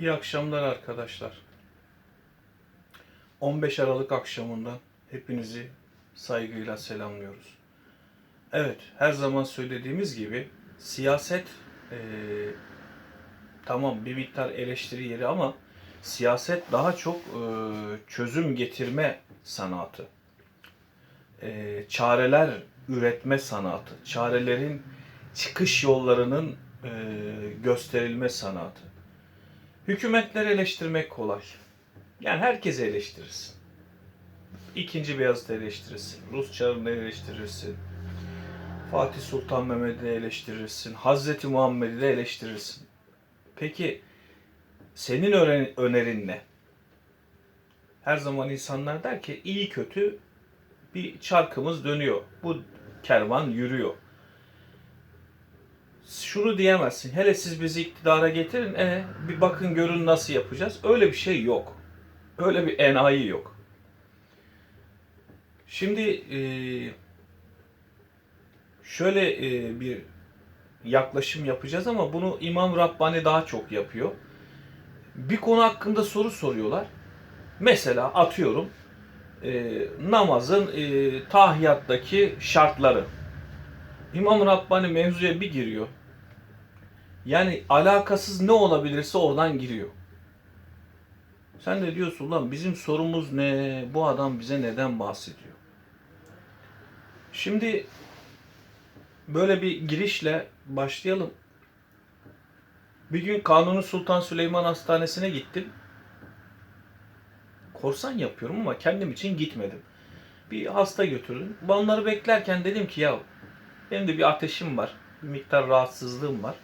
İyi akşamlar arkadaşlar. 15 Aralık akşamından hepinizi saygıyla selamlıyoruz. Evet, her zaman söylediğimiz gibi siyaset eee, tamam bir miktar eleştiri yeri ama siyaset daha çok eee, çözüm getirme sanatı. Eee, çareler üretme sanatı. Çarelerin çıkış yollarının eee, gösterilme sanatı. Hükümetleri eleştirmek kolay. Yani herkesi eleştirirsin. İkinci Beyazıt'ı eleştirirsin. Rus Çarı'nı eleştirirsin. Fatih Sultan Mehmet'i eleştirirsin. Hazreti Muhammed'i de eleştirirsin. Peki senin öne- önerin ne? Her zaman insanlar der ki iyi kötü bir çarkımız dönüyor. Bu kervan yürüyor. Şunu diyemezsin. Hele siz bizi iktidara getirin. E bir bakın görün nasıl yapacağız. Öyle bir şey yok. Öyle bir enayi yok. Şimdi e, şöyle e, bir yaklaşım yapacağız ama bunu İmam Rabbani daha çok yapıyor. Bir konu hakkında soru soruyorlar. Mesela atıyorum e, namazın e, tahiyattaki şartları. İmam Rabbani mevzuya bir giriyor. Yani alakasız ne olabilirse oradan giriyor. Sen de diyorsun lan bizim sorumuz ne? Bu adam bize neden bahsediyor? Şimdi böyle bir girişle başlayalım. Bir gün Kanuni Sultan Süleyman Hastanesi'ne gittim. Korsan yapıyorum ama kendim için gitmedim. Bir hasta götürdüm. Onları beklerken dedim ki ya benim de bir ateşim var. Bir miktar rahatsızlığım var.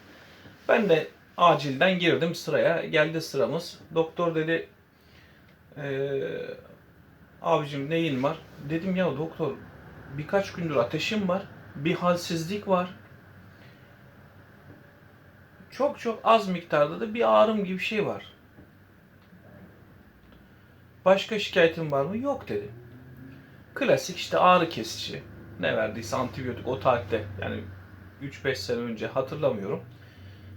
Ben de acilden girdim sıraya. Geldi sıramız. Doktor dedi eee abicim neyin var? Dedim ya doktor birkaç gündür ateşim var. Bir halsizlik var. Çok çok az miktarda da bir ağrım gibi bir şey var. Başka şikayetin var mı? Yok dedi. Klasik işte ağrı kesici. Ne verdiyse antibiyotik o tarihte yani 3-5 sene önce hatırlamıyorum.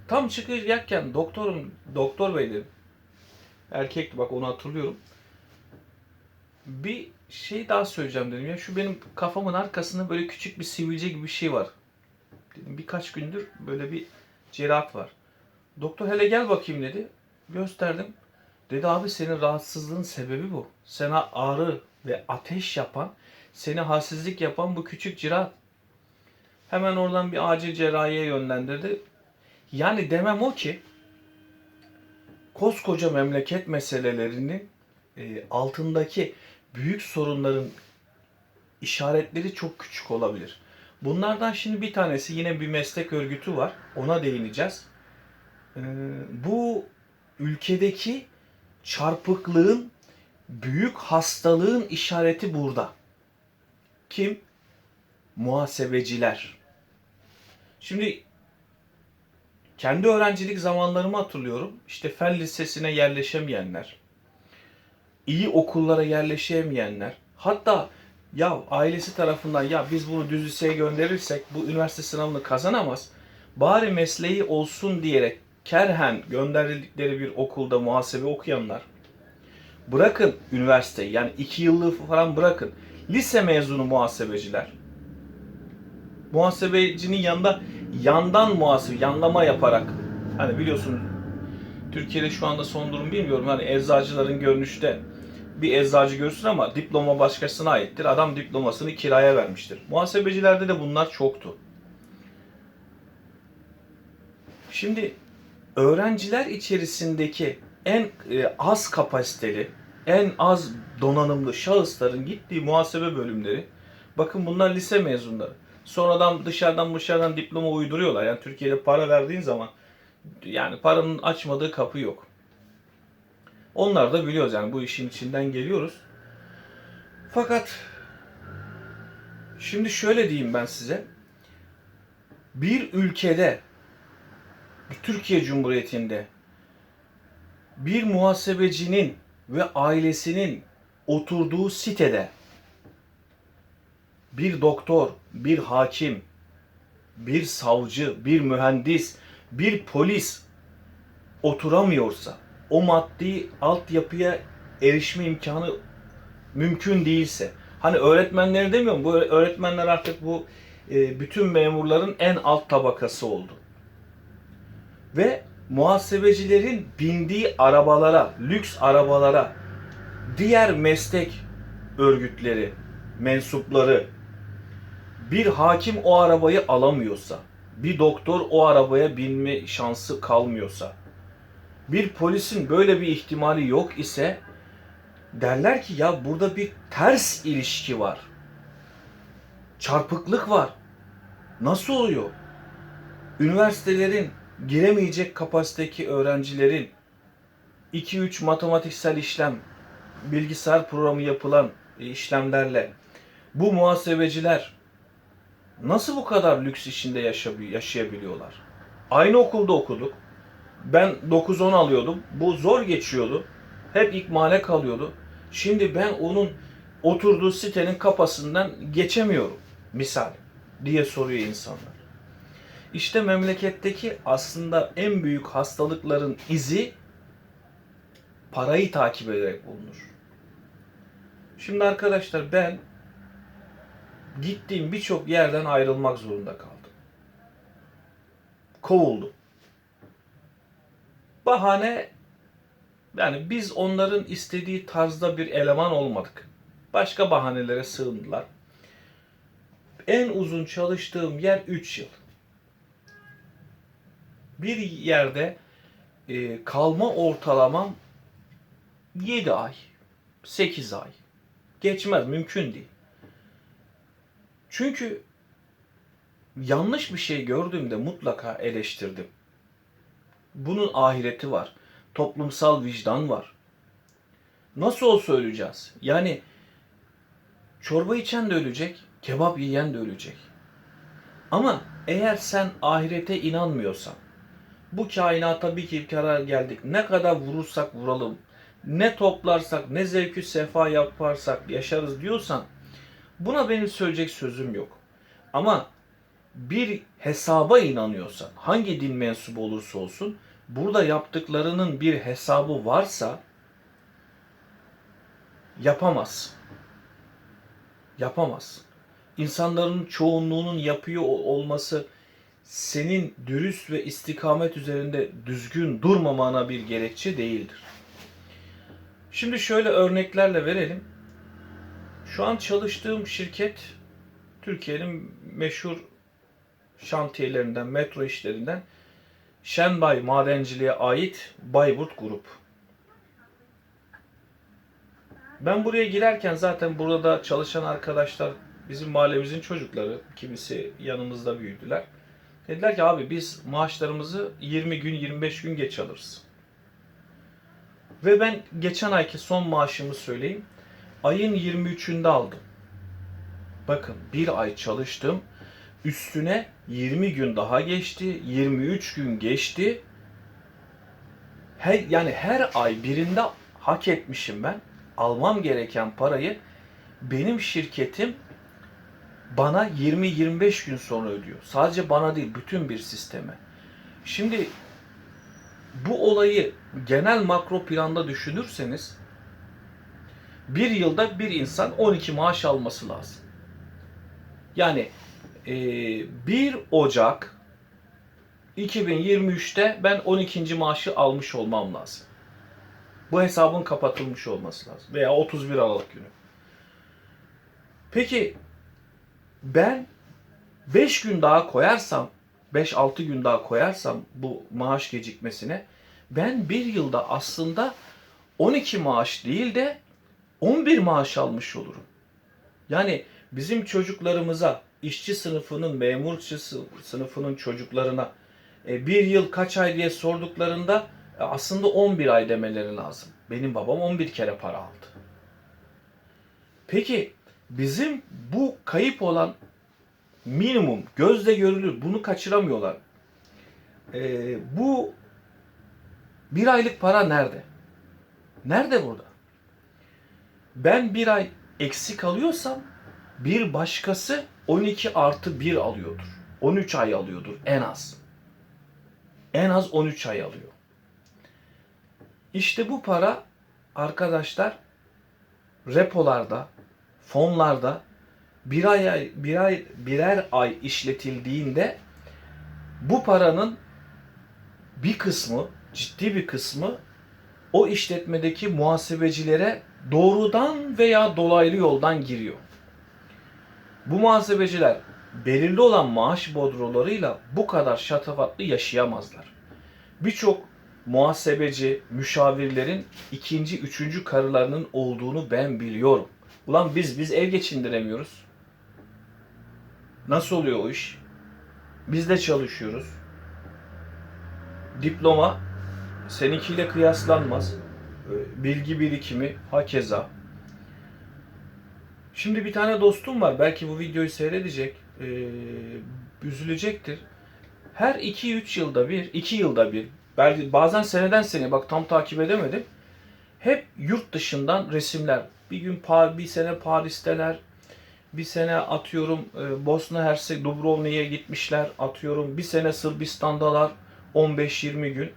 Tam çıkacakken doktorum, doktor bey dedim. Erkekti bak onu hatırlıyorum. Bir şey daha söyleyeceğim dedim ya. Şu benim kafamın arkasında böyle küçük bir sivilce gibi bir şey var. Dedim birkaç gündür böyle bir cerahat var. Doktor hele gel bakayım dedi. Gösterdim. Dedi abi senin rahatsızlığın sebebi bu. Sana ağrı ve ateş yapan, seni halsizlik yapan bu küçük cirahat. Hemen oradan bir acil cerrahiye yönlendirdi. Yani demem o ki koskoca memleket meselelerinin e, altındaki büyük sorunların işaretleri çok küçük olabilir. Bunlardan şimdi bir tanesi yine bir meslek örgütü var. Ona değineceğiz. E, bu ülkedeki çarpıklığın, büyük hastalığın işareti burada. Kim? Muhasebeciler. Şimdi kendi öğrencilik zamanlarımı hatırlıyorum. İşte fen lisesine yerleşemeyenler, iyi okullara yerleşemeyenler, hatta ya ailesi tarafından ya biz bunu düz liseye gönderirsek bu üniversite sınavını kazanamaz. Bari mesleği olsun diyerek kerhen gönderildikleri bir okulda muhasebe okuyanlar. Bırakın üniversiteyi yani iki yıllığı falan bırakın. Lise mezunu muhasebeciler. Muhasebecinin yanında yandan muhasebe, yanlama yaparak hani biliyorsun Türkiye'de şu anda son durum bilmiyorum. Hani eczacıların görünüşte bir eczacı görsün ama diploma başkasına aittir. Adam diplomasını kiraya vermiştir. Muhasebecilerde de bunlar çoktu. Şimdi öğrenciler içerisindeki en e, az kapasiteli, en az donanımlı şahısların gittiği muhasebe bölümleri bakın bunlar lise mezunları. Sonradan dışarıdan dışarıdan diploma uyduruyorlar. Yani Türkiye'de para verdiğin zaman yani paranın açmadığı kapı yok. Onlar da biliyoruz yani bu işin içinden geliyoruz. Fakat şimdi şöyle diyeyim ben size. Bir ülkede Türkiye Cumhuriyeti'nde bir muhasebecinin ve ailesinin oturduğu sitede bir doktor, bir hakim, bir savcı, bir mühendis, bir polis oturamıyorsa o maddi altyapıya erişme imkanı mümkün değilse. Hani öğretmenleri demiyorum. Bu öğretmenler artık bu e, bütün memurların en alt tabakası oldu. Ve muhasebecilerin bindiği arabalara, lüks arabalara diğer meslek örgütleri, mensupları bir hakim o arabayı alamıyorsa, bir doktor o arabaya binme şansı kalmıyorsa, bir polisin böyle bir ihtimali yok ise derler ki ya burada bir ters ilişki var. Çarpıklık var. Nasıl oluyor? Üniversitelerin giremeyecek kapasiteki öğrencilerin 2-3 matematiksel işlem, bilgisayar programı yapılan işlemlerle bu muhasebeciler nasıl bu kadar lüks içinde yaşayabiliyorlar? Aynı okulda okuduk. Ben 9-10 alıyordum. Bu zor geçiyordu. Hep ikmale kalıyordu. Şimdi ben onun oturduğu sitenin kapasından geçemiyorum. Misal diye soruyor insanlar. İşte memleketteki aslında en büyük hastalıkların izi parayı takip ederek bulunur. Şimdi arkadaşlar ben gittiğim birçok yerden ayrılmak zorunda kaldım. Kovuldum. Bahane yani biz onların istediği tarzda bir eleman olmadık. Başka bahanelere sığındılar. En uzun çalıştığım yer 3 yıl. Bir yerde e, kalma ortalamam 7 ay, 8 ay. Geçmez, mümkün değil. Çünkü yanlış bir şey gördüğümde mutlaka eleştirdim. Bunun ahireti var. Toplumsal vicdan var. Nasıl olsa öleceğiz. Yani çorba içen de ölecek, kebap yiyen de ölecek. Ama eğer sen ahirete inanmıyorsan, bu kainata bir kere geldik. Ne kadar vurursak vuralım, ne toplarsak, ne zevkü sefa yaparsak yaşarız diyorsan buna benim söyleyecek sözüm yok. Ama bir hesaba inanıyorsan, hangi din mensubu olursa olsun, burada yaptıklarının bir hesabı varsa yapamaz. Yapamaz. İnsanların çoğunluğunun yapıyor olması senin dürüst ve istikamet üzerinde düzgün durmamana bir gerekçe değildir. Şimdi şöyle örneklerle verelim. Şu an çalıştığım şirket Türkiye'nin meşhur şantiyelerinden, metro işlerinden Şenbay Madenciliğe ait Bayburt Grup. Ben buraya girerken zaten burada çalışan arkadaşlar bizim mahallemizin çocukları, kimisi yanımızda büyüdüler. Dediler ki abi biz maaşlarımızı 20 gün 25 gün geç alırız. Ve ben geçen ayki son maaşımı söyleyeyim. Ayın 23'ünde aldım. Bakın bir ay çalıştım. Üstüne 20 gün daha geçti. 23 gün geçti. Her, yani her ay birinde hak etmişim ben. Almam gereken parayı benim şirketim bana 20-25 gün sonra ödüyor. Sadece bana değil, bütün bir sisteme. Şimdi bu olayı genel makro planda düşünürseniz bir yılda bir insan 12 maaş alması lazım. Yani e, 1 Ocak 2023'te ben 12. maaşı almış olmam lazım. Bu hesabın kapatılmış olması lazım. Veya 31 Aralık günü. Peki ben 5 gün daha koyarsam 5-6 gün daha koyarsam bu maaş gecikmesine ben bir yılda aslında 12 maaş değil de 11 maaş almış olurum. Yani bizim çocuklarımıza, işçi sınıfının, memurçı sınıfının çocuklarına e, bir yıl kaç ay diye sorduklarında e, aslında 11 ay demeleri lazım. Benim babam 11 kere para aldı. Peki bizim bu kayıp olan minimum gözle görülür bunu kaçıramıyorlar. Ee, bu bir aylık para nerede? Nerede burada? Ben bir ay eksik alıyorsam bir başkası 12 artı 1 alıyordur. 13 ay alıyordur en az. En az 13 ay alıyor. İşte bu para arkadaşlar repolarda, fonlarda bir ay, bir ay, birer ay işletildiğinde bu paranın bir kısmı, ciddi bir kısmı o işletmedeki muhasebecilere doğrudan veya dolaylı yoldan giriyor. Bu muhasebeciler belirli olan maaş bodrolarıyla bu kadar şatafatlı yaşayamazlar. Birçok muhasebeci, müşavirlerin ikinci, üçüncü karılarının olduğunu ben biliyorum. Ulan biz biz ev geçindiremiyoruz. Nasıl oluyor o iş? Biz de çalışıyoruz. Diploma seninkiyle kıyaslanmaz. Ee, Bilgi birikimi hakeza. Şimdi bir tane dostum var. Belki bu videoyu seyredecek. Ee, üzülecektir. Her 2-3 yılda bir, 2 yılda bir, belki bazen seneden seneye bak tam takip edemedim. Hep yurt dışından resimler. Bir gün bir sene Paris'teler. Bir sene atıyorum e, Bosna Hersek Dubrovnik'e gitmişler. Atıyorum bir sene Sırbistan'dalar 15-20 gün.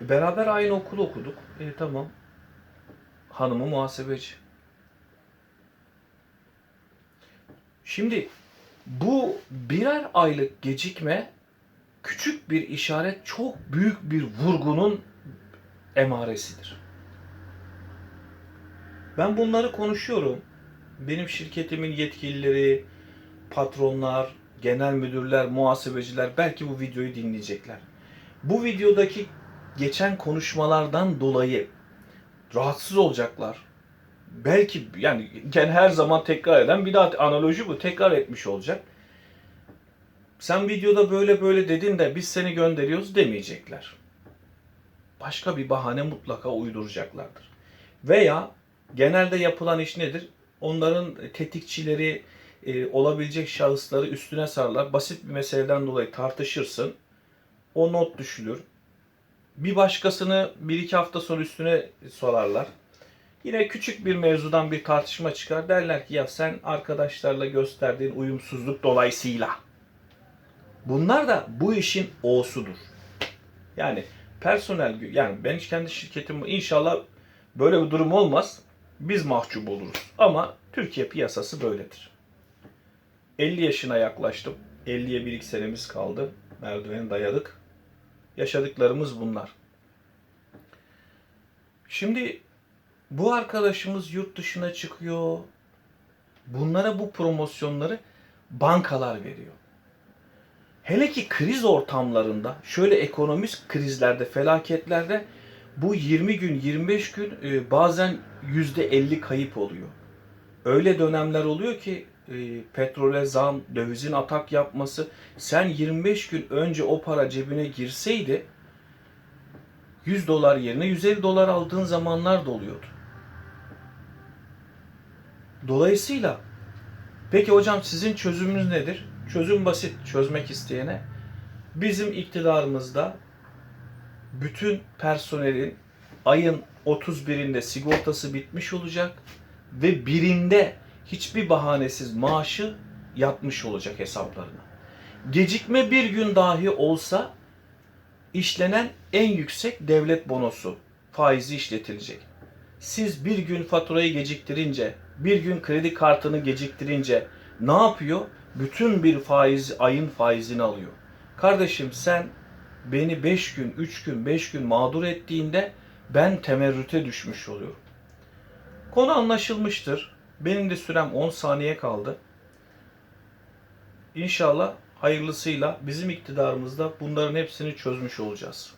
Beraber aynı okulu okuduk. E tamam. Hanımı muhasebeci. Şimdi bu birer aylık gecikme küçük bir işaret çok büyük bir vurgunun emaresidir. Ben bunları konuşuyorum. Benim şirketimin yetkilileri, patronlar, genel müdürler, muhasebeciler belki bu videoyu dinleyecekler. Bu videodaki geçen konuşmalardan dolayı rahatsız olacaklar. Belki yani gen her zaman tekrar eden bir daha analoji bu tekrar etmiş olacak. Sen videoda böyle böyle dedin de biz seni gönderiyoruz demeyecekler. Başka bir bahane mutlaka uyduracaklardır. Veya genelde yapılan iş nedir? Onların tetikçileri, e, olabilecek şahısları üstüne sarlar. Basit bir meseleden dolayı tartışırsın. O not düşülür. Bir başkasını bir iki hafta sonra üstüne sorarlar. Yine küçük bir mevzudan bir tartışma çıkar. Derler ki ya sen arkadaşlarla gösterdiğin uyumsuzluk dolayısıyla. Bunlar da bu işin o'sudur. Yani personel yani ben kendi şirketim inşallah böyle bir durum olmaz. Biz mahcup oluruz. Ama Türkiye piyasası böyledir. 50 yaşına yaklaştım. 50'ye bir iki senemiz kaldı. Merdiveni dayadık. Yaşadıklarımız bunlar. Şimdi bu arkadaşımız yurt dışına çıkıyor. Bunlara bu promosyonları bankalar veriyor. Hele ki kriz ortamlarında, şöyle ekonomik krizlerde, felaketlerde bu 20 gün, 25 gün e, bazen %50 kayıp oluyor. Öyle dönemler oluyor ki e, petrole zam, dövizin atak yapması. Sen 25 gün önce o para cebine girseydi 100 dolar yerine 150 dolar aldığın zamanlar da oluyordu. Dolayısıyla peki hocam sizin çözümünüz nedir? Çözüm basit çözmek isteyene. Bizim iktidarımızda bütün personelin ayın 31'inde sigortası bitmiş olacak ve birinde hiçbir bahanesiz maaşı yatmış olacak hesaplarına. Gecikme bir gün dahi olsa işlenen en yüksek devlet bonosu faizi işletilecek. Siz bir gün faturayı geciktirince, bir gün kredi kartını geciktirince ne yapıyor? Bütün bir faiz, ayın faizini alıyor. Kardeşim sen beni 5 gün, 3 gün, 5 gün mağdur ettiğinde ben temerrüte düşmüş oluyorum. Konu anlaşılmıştır. Benim de sürem 10 saniye kaldı. İnşallah hayırlısıyla bizim iktidarımızda bunların hepsini çözmüş olacağız.